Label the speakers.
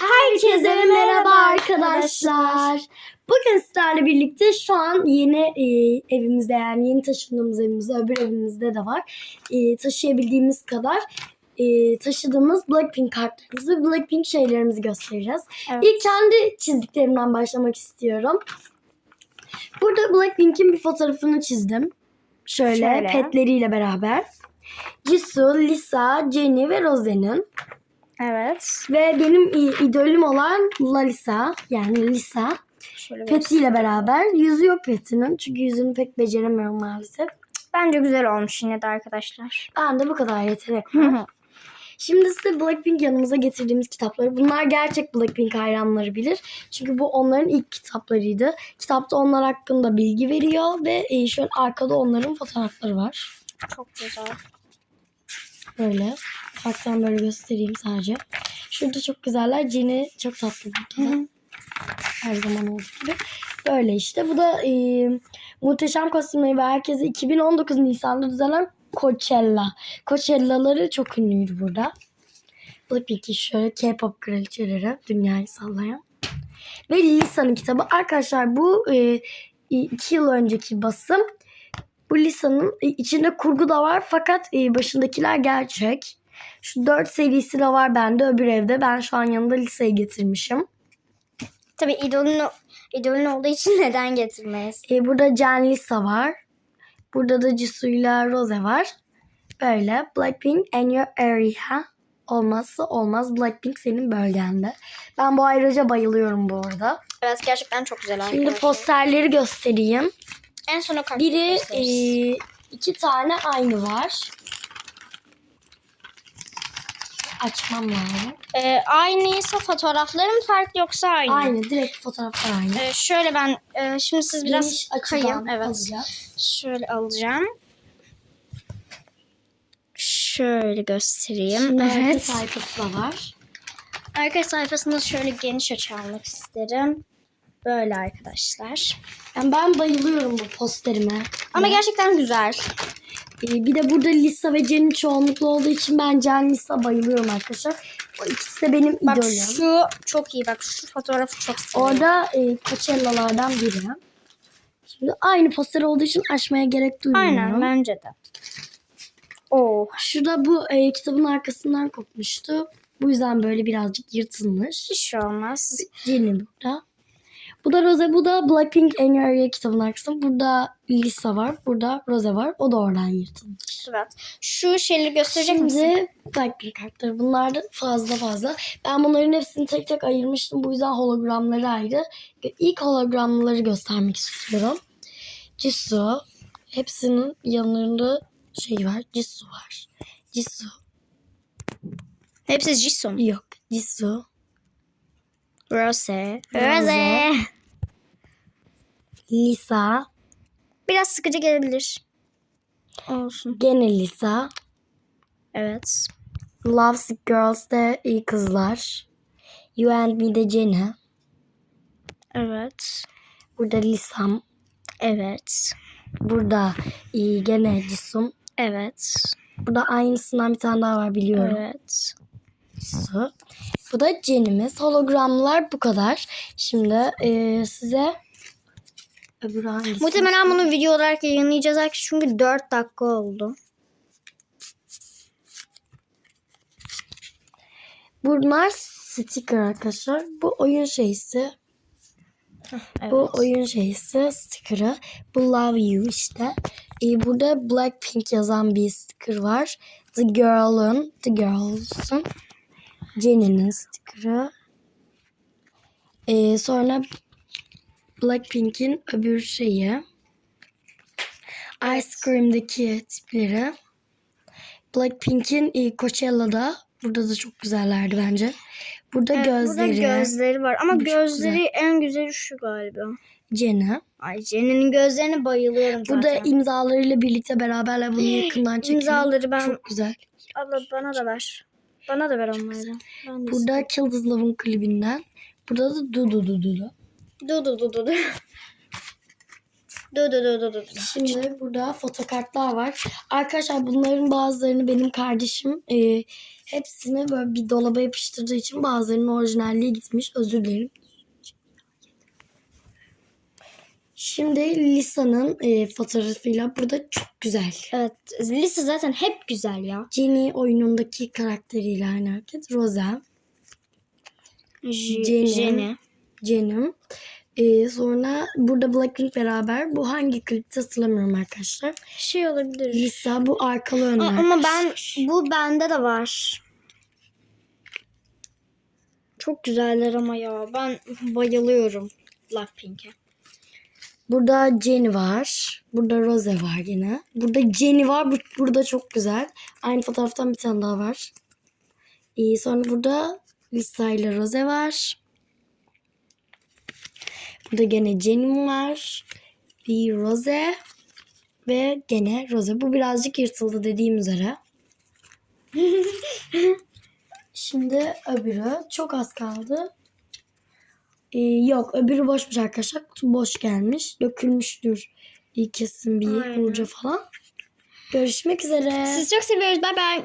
Speaker 1: Herkese merhaba arkadaşlar. Bugün sizlerle birlikte şu an yeni e, evimizde yani yeni taşındığımız evimizde öbür evimizde de var. E, taşıyabildiğimiz kadar e, taşıdığımız Blackpink kartlarımızı, Blackpink şeylerimizi göstereceğiz.
Speaker 2: Evet.
Speaker 1: İlk kendi çizdiklerimden başlamak istiyorum. Burada Blackpink'in bir fotoğrafını çizdim. Şöyle,
Speaker 2: Şöyle.
Speaker 1: petleriyle beraber. Jisoo, Lisa, Jennie ve Rose'nin.
Speaker 2: Evet.
Speaker 1: Ve benim idolüm olan Lalisa yani Lisa
Speaker 2: Şöyle
Speaker 1: Peti'yle beraber. Yüzü yok Peti'nin çünkü yüzünü pek beceremiyorum maalesef.
Speaker 2: Bence güzel olmuş yine de arkadaşlar.
Speaker 1: Ben de bu kadar yetenek var. Şimdi size Blackpink yanımıza getirdiğimiz kitapları. Bunlar gerçek Blackpink hayranları bilir. Çünkü bu onların ilk kitaplarıydı. Kitapta onlar hakkında bilgi veriyor ve şöyle arkada onların fotoğrafları var.
Speaker 2: Çok güzel.
Speaker 1: Böyle. Ufaktan böyle göstereyim sadece. Şurada çok güzeller. Jenny çok tatlı burada. da. Her zaman olduğu gibi. Böyle işte. Bu da e, Muhteşem Kostümleri ve Herkese 2019 Nisan'da düzenlenen Coachella. Coachella'ları çok ünlüydü burada. Blackpink'i şöyle K-pop kraliçeleri dünyayı sallayan. Ve Lisa'nın kitabı. Arkadaşlar bu e, iki yıl önceki basım. Bu Lisa'nın e, içinde kurgu da var fakat e, başındakiler gerçek. Şu 4 serisi de var bende öbür evde. Ben şu an yanında Lisa'yı getirmişim.
Speaker 2: Tabii idolün, idolün olduğu için neden getirmeyiz?
Speaker 1: E, burada Jen Lisa var. Burada da Jisoo'yla Rose var. Böyle Blackpink and your area. Olmazsa olmaz Blackpink senin bölgende. Ben bu ayrıca bayılıyorum bu arada.
Speaker 2: Evet gerçekten çok güzel
Speaker 1: Şimdi
Speaker 2: arkadaşlar.
Speaker 1: posterleri göstereyim.
Speaker 2: En sona kart
Speaker 1: Biri e, iki tane aynı var. Açmam lazım.
Speaker 2: Ee, aynıysa fotoğrafları mı farklı yoksa aynı?
Speaker 1: Aynı. Direkt fotoğraflar aynı.
Speaker 2: Ee, şöyle ben e, şimdi siz biraz
Speaker 1: Geniş
Speaker 2: kayın.
Speaker 1: açıdan
Speaker 2: Evet.
Speaker 1: alacağız.
Speaker 2: Şöyle alacağım. Şöyle göstereyim.
Speaker 1: Şimdi arka
Speaker 2: evet.
Speaker 1: sayfası da var.
Speaker 2: Arka sayfasında şöyle geniş açı almak isterim. Böyle arkadaşlar.
Speaker 1: Yani ben bayılıyorum bu posterime.
Speaker 2: Ama gerçekten güzel.
Speaker 1: Ee, bir de burada Lisa ve Jen'in çoğunluklu olduğu için ben Jen Lisa bayılıyorum arkadaşlar. O ikisi de benim
Speaker 2: Bak
Speaker 1: idolüm.
Speaker 2: şu çok iyi. Bak şu fotoğrafı çok seviyorum.
Speaker 1: Orada e, Coachella'lardan biri. Şimdi aynı poster olduğu için açmaya gerek duymuyorum.
Speaker 2: Aynen bence de. Oo.
Speaker 1: Şurada bu e, kitabın arkasından kopmuştu. Bu yüzden böyle birazcık yırtılmış.
Speaker 2: Hiç şey olmaz.
Speaker 1: Jenny burada. Bu da Rose, bu da Blackpink In Your Area kitabın arkasında. Burada Lisa var, burada Rose var. O da oradan yırtılmış.
Speaker 2: Evet. Şu şeyleri gösterecek misin?
Speaker 1: Şimdi Blackpink kartları. Bunlar da fazla fazla. Ben bunların hepsini tek tek ayırmıştım. Bu yüzden hologramları ayrı. İlk hologramları göstermek istiyorum. Jisoo. Hepsinin yanlarında şey var. Jisoo var. Jisoo.
Speaker 2: Hepsi Jisoo.
Speaker 1: Yok. Jisoo.
Speaker 2: Rose.
Speaker 1: Rose.
Speaker 2: Rose.
Speaker 1: Lisa.
Speaker 2: Biraz sıkıcı gelebilir. Olsun.
Speaker 1: Gene Lisa.
Speaker 2: Evet.
Speaker 1: Loves Girls de iyi kızlar. You and Me de Jenny.
Speaker 2: Evet.
Speaker 1: Burada Lisa'm.
Speaker 2: Evet.
Speaker 1: Burada iyi gene Jisoo.
Speaker 2: Evet.
Speaker 1: Burada aynısından bir tane daha var biliyorum.
Speaker 2: Evet.
Speaker 1: Su. Bu da Jenny'miz. Hologramlar bu kadar. Şimdi e, size öbür hangisi?
Speaker 2: Muhtemelen bunu video olarak yayınlayacağız arkadaşlar çünkü 4 dakika oldu.
Speaker 1: Bunlar sticker arkadaşlar. Bu oyun şeysi.
Speaker 2: Evet.
Speaker 1: Bu oyun şeysi sticker'ı. Bu Love You işte. E, burada Blackpink yazan bir sticker var. The Girl'ın, The Girls'ın Jenny'nin sticker'ı. E, sonra Blackpink'in öbür şeyi. Ice Cream'daki tipleri. Blackpink'in e, Coachella'da. Burada da çok güzellerdi bence. Burada
Speaker 2: Evet,
Speaker 1: gözleri.
Speaker 2: Burada gözleri var ama
Speaker 1: Bu
Speaker 2: gözleri en güzeli şu galiba.
Speaker 1: Jenny.
Speaker 2: Ay Jenny'nin gözlerine bayılıyorum zaten.
Speaker 1: Burada imzalarıyla birlikte beraberler bunu yakından çekiyor.
Speaker 2: İmzaları ben...
Speaker 1: Çok güzel.
Speaker 2: Abla bana da ver. Bana da ver onları.
Speaker 1: Burada Kill This Love'ın klibinden. Burada da Du Du Du Du Du.
Speaker 2: Du du du du du. Dur dur dur dur. dur.
Speaker 1: Şimdi burada fotokartlar var. Arkadaşlar bunların bazılarını benim kardeşim e, hepsini böyle bir dolaba yapıştırdığı için bazılarının orijinalliği gitmiş. Özür dilerim. Şimdi Lisa'nın e, fotoğrafıyla burada çok güzel.
Speaker 2: Evet lise zaten hep güzel ya.
Speaker 1: Jenny oyunundaki karakteriyle hareket. Rosa, Jenny.
Speaker 2: Jenny.
Speaker 1: Jenny. E, sonra burada Blackpink beraber. Bu hangi klipte hatırlamıyorum arkadaşlar.
Speaker 2: Şey olabilir.
Speaker 1: Lisa bu arkalı önlü.
Speaker 2: A- Ama ben bu bende de var. Çok güzeller ama ya. Ben bayılıyorum Blackpink'e.
Speaker 1: Burada Jenny var. Burada Rose var yine. Burada Jenny var. Bu, burada çok güzel. Aynı fotoğraftan bir tane daha var. Ee, sonra burada Lisa ile Rose var. Burada gene Jenny var. Bir Rose. Ve gene Rose. Bu birazcık yırtıldı dediğim üzere. Şimdi öbürü. Çok az kaldı. Ee, yok öbürü boşmuş arkadaşlar. Kutu boş gelmiş. Dökülmüştür. İyi kesin bir
Speaker 2: Aynen.
Speaker 1: burcu falan. Görüşmek üzere.
Speaker 2: Sizi çok seviyoruz. Bay bay.